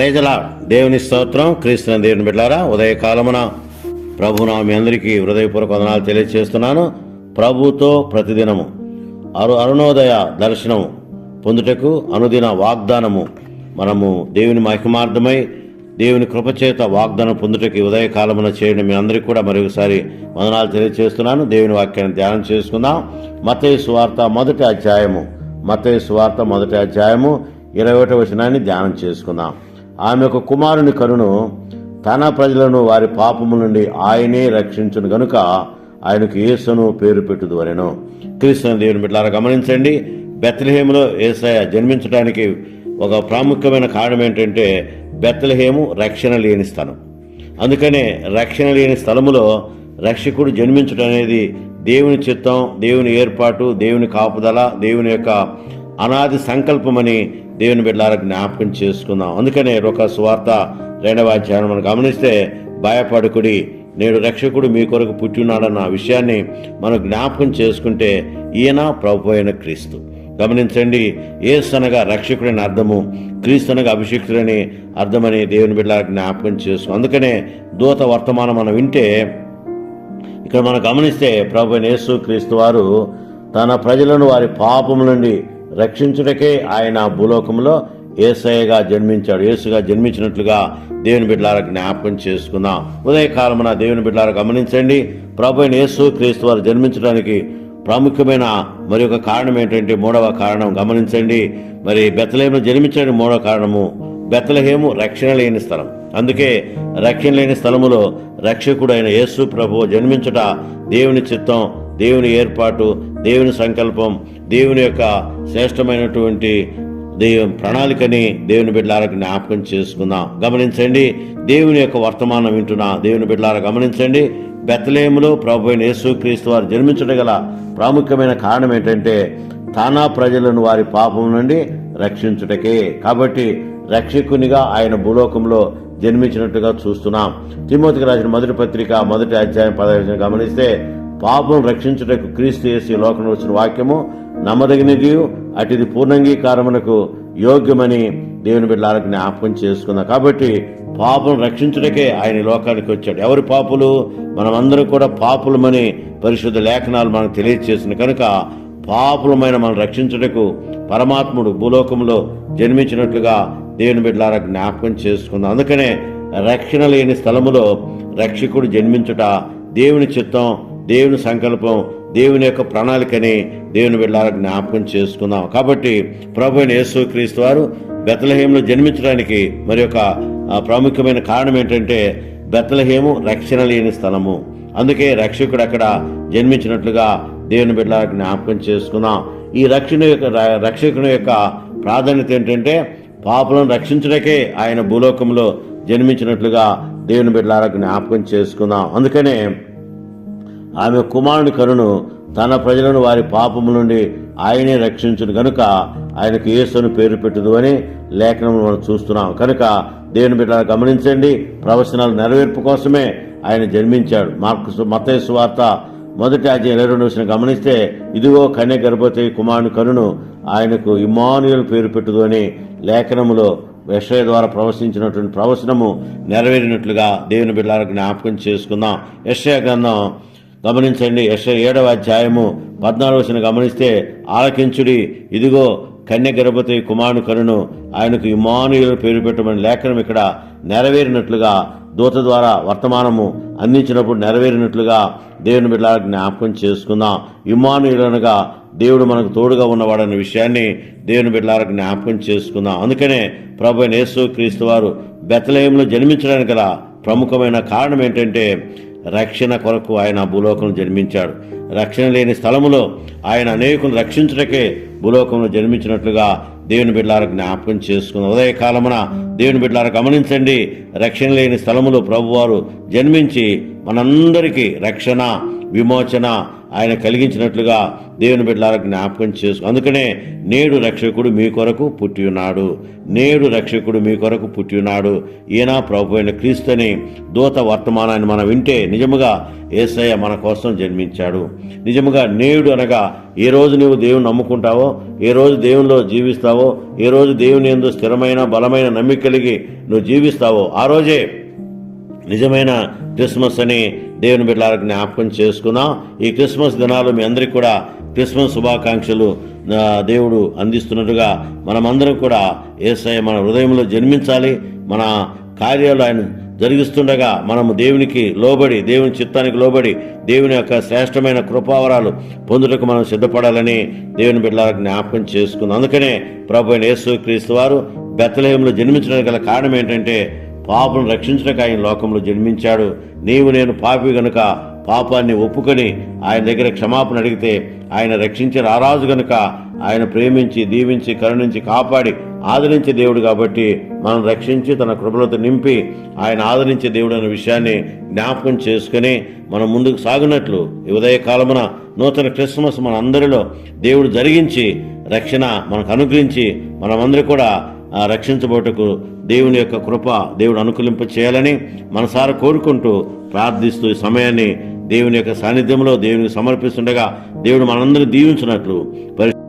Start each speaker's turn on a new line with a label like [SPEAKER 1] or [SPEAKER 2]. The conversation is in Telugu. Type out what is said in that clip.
[SPEAKER 1] ప్రేజల దేవుని స్తోత్రం క్రీస్తున దేవుని బిడ్డారా ఉదయకాలమున ప్రభు నా మీ అందరికీ హృదయపూర్వక వందనాలు తెలియజేస్తున్నాను ప్రభుతో ప్రతిదినము అరు అరుణోదయ దర్శనము పొందుటకు అనుదిన వాగ్దానము మనము దేవుని మహిమార్థమై దేవుని కృపచేత వాగ్దానం పొందుటకు ఉదయకాలమున చేయడం మీ అందరికీ కూడా మరొకసారి వందనాలు తెలియజేస్తున్నాను దేవుని వాక్యాన్ని ధ్యానం చేసుకుందాం. మతయ సువార్త మొదటి అధ్యాయము మతయ సువార్త మొదటి అధ్యాయము ఇరవై ఒకటి వచనాన్ని ధ్యానం చేసుకుందాం. ఆమె ఒక కుమారుని కరును తన ప్రజలను వారి పాపము నుండి ఆయనే రక్షించును గనుక ఆయనకు యేసును పేరు పెట్టుదు వలెను దేవుని బిడ్డలారా గమనించండి బెత్లహేములో ఏసయ జన్మించడానికి ఒక ప్రాముఖ్యమైన కారణం ఏంటంటే బెత్లహేము రక్షణ లేని స్థలం. అందుకనే రక్షణ లేని స్థలములో రక్షకుడు జన్మించడం అనేది దేవుని చిత్తం దేవుని ఏర్పాటు దేవుని కాపుదల దేవుని యొక్క అనాది సంకల్పమని దేవుని బిడ్డలారా జ్ఞాపకం చేసుకుందాం. అందుకనే ఒక సువార్త రెండవ అధ్యాయం మనం గమనిస్తే భయపడుకుడి నేడు రక్షకుడు మీ కొరకు పుట్టినాడన్న విషయాన్ని మనం జ్ఞాపకం చేసుకుంటే ఈయన ప్రభు అయిన క్రీస్తు. గమనించండి ఏసనగా రక్షకుడని అర్థము క్రీస్తునగా అభిషిక్తుడని అర్థమని దేవుని బిడ్డ జ్ఞాపకం చేసు అందుకనే దూత వర్తమానం మనం వింటే ఇక్కడ మనం గమనిస్తే ప్రభు యేసు క్రీస్తు వారు తన ప్రజలను వారి పాపం నుండి రక్షించుటకే ఆయన భూలోకంలో ఏసయ్యగా జన్మించాడు. యేసుగా జన్మించినట్లుగా దేవుని బిడ్డలారా జ్ఞాపకం చేసుకుందాం. ఉదయకాలమున దేవుని బిడ్డలారా గమనించండి. ప్రభు అయిన యేసు క్రీస్తు వారు జన్మించడానికి ప్రాముఖ్యమైన మరి ఒక కారణం ఏంటంటే మూడవ కారణం గమనించండి. మరి బెత్తలేమును జన్మించడానికి మూడవ కారణము బెత్తలహేము రక్షణ లేని స్థలం. అందుకే రక్షణ లేని స్థలములో రక్షకుడైన యేసు ప్రభు జన్మించుట దేవుని చిత్తం దేవుని ఏర్పాటు దేవుని సంకల్పం దేవుని యొక్క శ్రేష్టమైనటువంటి దేవుని ప్రణాళికని దేవుని బిడ్డలారా జ్ఞాపకం చేసుకుందాం. గమనించండి దేవుని యొక్క వర్తమానం వింటున్నా దేవుని బిడ్డలారా గమనించండి. బెత్తలేములో ప్రభు అయిన యేసుక్రీస్తు వారు జన్మించడం గల ప్రాముఖ్యమైన కారణం ఏంటంటే తానా ప్రజలను వారి పాపం నుండి రక్షించుటకే. కాబట్టి రక్షకునిగా ఆయన భూలోకంలో జన్మించినట్టుగా చూస్తున్నాం. తిమోతికి రాసిన మొదటి పత్రిక మొదటి అధ్యాయం పదవి గమనిస్తే పాపం రక్షించుటకు క్రీస్తు చేసి లోకంలో వచ్చిన వాక్యము నమ్మదగినది అటిది పూర్ణంగీకారమునకు యోగ్యమని దేవుని బిడ్డలకు జ్ఞాపకం చేసుకుందాం. కాబట్టి పాపం రక్షించుటకే ఆయన లోకానికి వచ్చాడు. ఎవరి పాపులు? మనమందరం కూడా పాపులమని పరిశుద్ధ లేఖనాలు మనకు తెలియజేసిన కనుక పాపులమైన మనం రక్షించుటకు పరమాత్ముడు భూలోకంలో జన్మించినట్లుగా దేవుని బిడ్డలారా జ్ఞాపకం చేసుకుందాం. అందుకనే రక్షణ లేని స్థలములో రక్షకుడు జన్మించుట దేవుని చిత్తం దేవుని సంకల్పం దేవుని యొక్క ప్రణాళికని దేవుని బిడ్డలారా జ్ఞాపకం చేసుకుందాం. కాబట్టి ప్రభు అయిన యేసు క్రీస్తు వారు బెత్తలహేములో జన్మించడానికి మరి యొక్క ప్రాముఖ్యమైన కారణం ఏంటంటే బెత్తలహేము రక్షణ లేని స్థలము. అందుకే రక్షకుడు అక్కడ జన్మించినట్లుగా దేవుని బిడ్డలారా జ్ఞాపకం చేసుకుందాం. ఈ రక్షణ యొక్క రక్షకుని యొక్క ప్రాధాన్యత ఏంటంటే పాపలను రక్షించడకే ఆయన భూలోకంలో జన్మించినట్లుగా దేవుని బిడ్డలారా జ్ఞాపకం చేసుకుందాం. అందుకనే ఆమె కుమారుని కరును తన ప్రజలను వారి పాపము నుండి ఆయనే రక్షించును కనుక ఆయనకు యేసును పేరు పెట్టదు అని లేఖనం మనం చూస్తున్నాం. కనుక దేవుని బిడ్డ గమనించండి ప్రవచనాలు నెరవేర్పు కోసమే ఆయన జన్మించాడు. మార్కు మతేసు వార్త మొదటి అధ్యాయం ఇరవై రెండు వచ్చిన గమనిస్తే ఇదిగో కన్య గర్భవతి కుమారుని కరును ఆయనకు ఇమానుయల్ పేరు పెట్టుదు అని లేఖనములో విషయ ద్వారా ప్రవశించినటువంటి ప్రవచనము నెరవేరినట్లుగా దేవుని బిడ్డలకు జ్ఞాపకం చేసుకుందాం. యశయ గ్రంథం గమనించండి యశ ఏడవ అధ్యాయము పద్నాలుగు గమనిస్తే ఆలకించుడి ఇదిగో కన్య గర్భవతి కుమారుని కరును ఆయనకు ఇమానుయులు పేరు పెట్టమని లేఖనం ఇక్కడ నెరవేరినట్లుగా దూత ద్వారా వర్తమానము అందించినప్పుడు నెరవేరినట్లుగా దేవుని బిడ్డ జ్ఞాపకం చేసుకుందాం. ఇమానుయులనగా దేవుడు మనకు తోడుగా ఉన్నవాడన్న విషయాన్ని దేవుని బిడ్డలారా జ్ఞాపకం చేసుకుందాం. అందుకనే ప్రభు నేసు యేసు క్రీస్తు వారు బెత్తలేయంలో జన్మించడానికి గల ప్రముఖమైన కారణం ఏంటంటే రక్షణ కొరకు ఆయన భూలోకంలో జన్మించాడు. రక్షణ లేని స్థలములో ఆయన అనేకులను రక్షించుటకే భూలోకంలో జన్మించినట్లుగా దేవుని బిడ్డలారు జ్ఞాపకం చేసుకుని ఉదయకాలమున దేవుని బిడ్డలారు గమనించండి రక్షణ లేని స్థలములో ప్రభువారు జన్మించి మనందరికీ రక్షణ విమోచన ఆయన కలిగించినట్లుగా దేవుని బిడ్డలారా జ్ఞాపకం చేసుకు అందుకనే నేడు రక్షకుడు మీ కొరకు పుట్టి ఉన్నాడు. నేడు రక్షకుడు మీ కొరకు పుట్టి ఉన్నాడు. ఈయన ప్రభు అయిన క్రీస్తుని దూత వర్తమానాన్ని మనం వింటే నిజముగా ఏసయ్య మన కోసం జన్మించాడు. నిజముగా నేడు అనగా ఏ రోజు నీవు దేవుని నమ్ముకుంటావో ఏ రోజు దేవునిలో జీవిస్తావో ఏ రోజు దేవుని ఎందు స్థిరమైన బలమైన నమ్మిక కలిగి నువ్వు జీవిస్తావో ఆ రోజే నిజమైన క్రిస్మస్ అని దేవుని బిడ్డలకు జ్ఞాపకం చేసుకున్నాం. ఈ క్రిస్మస్ దినాలు మీ అందరికీ కూడా క్రిస్మస్ శుభాకాంక్షలు దేవుడు అందిస్తున్నట్టుగా మనమందరం కూడా ఏసయ్య మన హృదయంలో జన్మించాలి. మన కార్యాలు ఆయన జరిగిస్తుండగా మనము దేవునికి లోబడి దేవుని చిత్తానికి లోబడి దేవుని యొక్క శ్రేష్టమైన కృపావరాలు పొందుటకు మనం సిద్ధపడాలని దేవుని బిడ్డల జ్ఞాపకం చేసుకుందాం అందుకనే ప్రభు అయిన యేసు క్రీస్తు వారు బెత్తలేయంలో జన్మించడానికి గల కారణం ఏంటంటే పాపను రక్షించడానికి ఆయన లోకంలో జన్మించాడు. నీవు నేను పాపి గనుక పాపాన్ని ఒప్పుకొని ఆయన దగ్గర క్షమాపణ అడిగితే ఆయన రక్షించిన రారాజు గనుక ఆయన ప్రేమించి దీవించి కరుణించి కాపాడి ఆదరించే దేవుడు కాబట్టి మనం రక్షించి తన కృపలతో నింపి ఆయన ఆదరించే దేవుడు అనే విషయాన్ని జ్ఞాపకం చేసుకుని మనం ముందుకు సాగునట్లు ఈ ఉదయ కాలమున నూతన క్రిస్మస్ మన అందరిలో దేవుడు జరిగించి రక్షణ మనకు అనుగ్రహించి మనమందరూ కూడా రక్షించబోటకు దేవుని యొక్క కృప దేవుడు అనుకూలింప చేయాలని మనసారా కోరుకుంటూ ప్రార్థిస్తూ ఈ సమయాన్ని దేవుని యొక్క సాన్నిధ్యంలో దేవునికి సమర్పిస్తుండగా దేవుడు మనందరినీ దీవించినట్లు పరి